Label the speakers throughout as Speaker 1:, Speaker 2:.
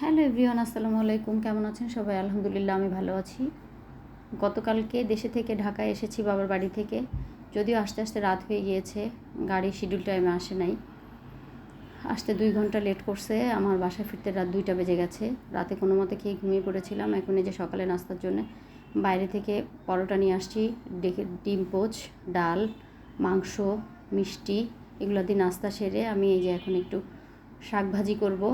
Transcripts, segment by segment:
Speaker 1: Hello everyone, আসসালামু আলাইকুম। কেমন আছেন সবাই? আলহামদুলিল্লাহ, আমি ভালো আছি। গতকালকে দেশে থেকে ঢাকায় এসেছি বাবার বাড়ি থেকে। যদিও আস্তে আস্তে রাত হয়ে গিয়েছে গাড়ি শিডিউল টাইমে আসে নাই। আসতে দুই ঘণ্টা লেট করছে, আমার বাসায় ফিরতে রাত দুইটা বেজে গেছে। রাতে কোনো মতে খেয়ে ঘুমিয়ে পড়েছিলাম, এখন এই যে সকালে নাস্তার জন্য বাইরে থেকে পরোটা নিয়ে আসছি ডেকে ডিম পোচ, ডাল, মাংস, মিষ্টি, এগুলো দিয়ে নাস্তা সেরে আমি এই যে এখন একটু শাক ভাজি করব।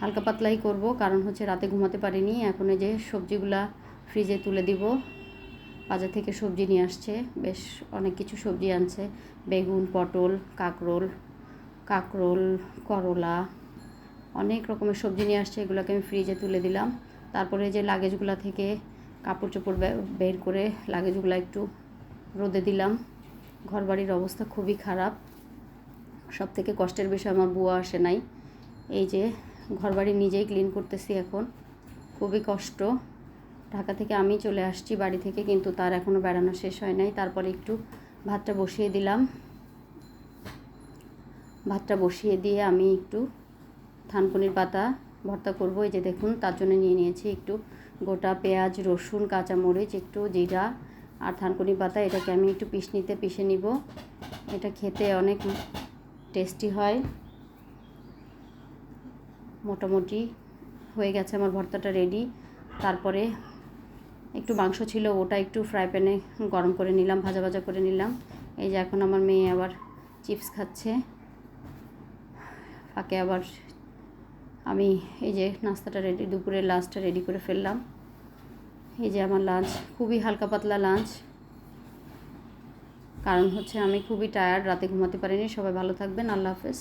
Speaker 1: হালকা পাতলাই করব, কারণ হচ্ছে রাতে ঘুমাতে পারিনি। এখন এই যে সবজিগুলা ফ্রিজে তুলে দিব। বাজার থেকে সবজি নিয়ে আসছে। বেশ অনেক কিছু সবজি আনছে। বেগুন, পটল, কাকরোল কাকরোল, করলা, অনেক রকমের সবজি নিয়ে আসছে। এগুলোকে আমি ফ্রিজে তুলে দিলাম। তারপরে যে লাগেজগুলা থেকে কাপড় চোপড় বের করে লাগেজগুলো একটু রোদে দিলাম। ঘরবাড়ির অবস্থা খুবই খারাপ। সব থেকে কষ্টের বিষয়, আমার বুয়া আসে নাই। এই যে ঘরবাড়ি নিজেই ক্লিন করতেছি এখন। খুবই কষ্ট। ঢাকা থেকে আমি চলে আসছি বাড়ি থেকে, কিন্তু তার এখনও বেড়ানো শেষ হয় নাই। তারপরে একটু ভাতটা বসিয়ে দিলাম। ভাতটা বসিয়ে দিয়ে আমি একটু থানকুনির পাতা ভর্তা করব। এই যে দেখুন, তার জন্য নিয়ে নিয়েছি একটু গোটা পেঁয়াজ, রসুন, কাঁচামরিচ, একটু জিরা আর থানকুনি পাতা। এটাকে আমি একটু পিস নিতে পিষে নিব। এটা খেতে অনেক টেস্টি হয়। মোটামুটি হয়ে গেছে, আমার ভর্তাটা রেডি তারপরে একটু মাংস ছিল, ওটা একটু ফ্রাই প্যানে গরম করে নিলাম, ভাজা ভাজা করে নিলাম। এই যে এখন আমার মেয়ে আবার চিপস খাচ্ছে। ফাঁকে আবার আমি এই যে নাস্তাটা রেডি দুপুরের লাঞ্চটা রেডি করে ফেললাম। এই যে আমার লাঞ্চ খুবই হালকা পাতলা লাঞ্চ কারণ হচ্ছে আমি খুবই টায়ার্ড রাতে ঘুমাতে পারিনি। সবাই ভালো থাকবেন, আল্লাহ হাফেজ।